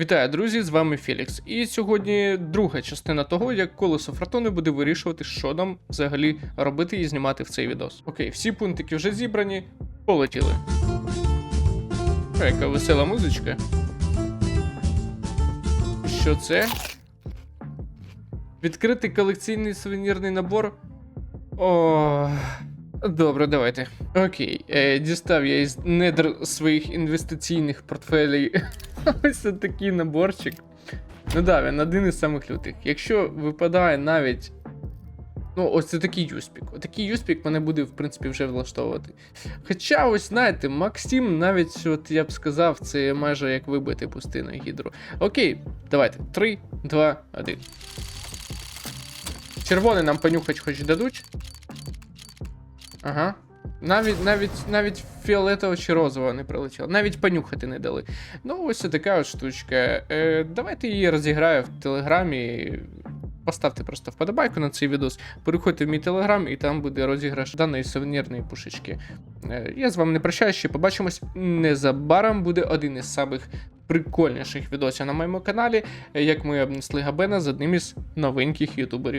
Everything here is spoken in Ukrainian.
Вітаю, друзі! З вами Фелікс. І сьогодні друга частина того, як колесо фортуни буде вирішувати, що нам взагалі робити і знімати в цей відос. Окей, всі пунктики вже зібрані. Полетіли. О, яка весела музичка. Що це? Відкрити колекційний сувенірний набор. О. Добре, давайте. Окей, е, дістав я із недр своїх інвестиційних портфелей ось такий наборчик. Ну да, він один із самих лютих. Якщо випадає навіть. Ну, ось це такий юспік. Отакий юспік мене буде, в принципі, вже влаштовувати. Хоча, ось знаєте, Максим навіть, от я б сказав, це майже як вибити пустину гідру. Окей, давайте. 3, 2, 1. Червоний нам понюхать хоч дадуть. Ага. Навіть навіть навіть фіолетово чи розово не прилетіло. Навіть понюхати не дали. Ну, ось така от штучка. Е, давайте її розіграю в телеграмі. Поставте просто вподобайку на цей відос. Переходьте в мій телеграм, і там буде розіграш даної сувенірної пушечки. Е, я з вами не прощаюсь, ще побачимось. Незабаром буде один із самих прикольніших відосів на моєму каналі, як ми обнесли Габена з одним із новеньких ютуберів.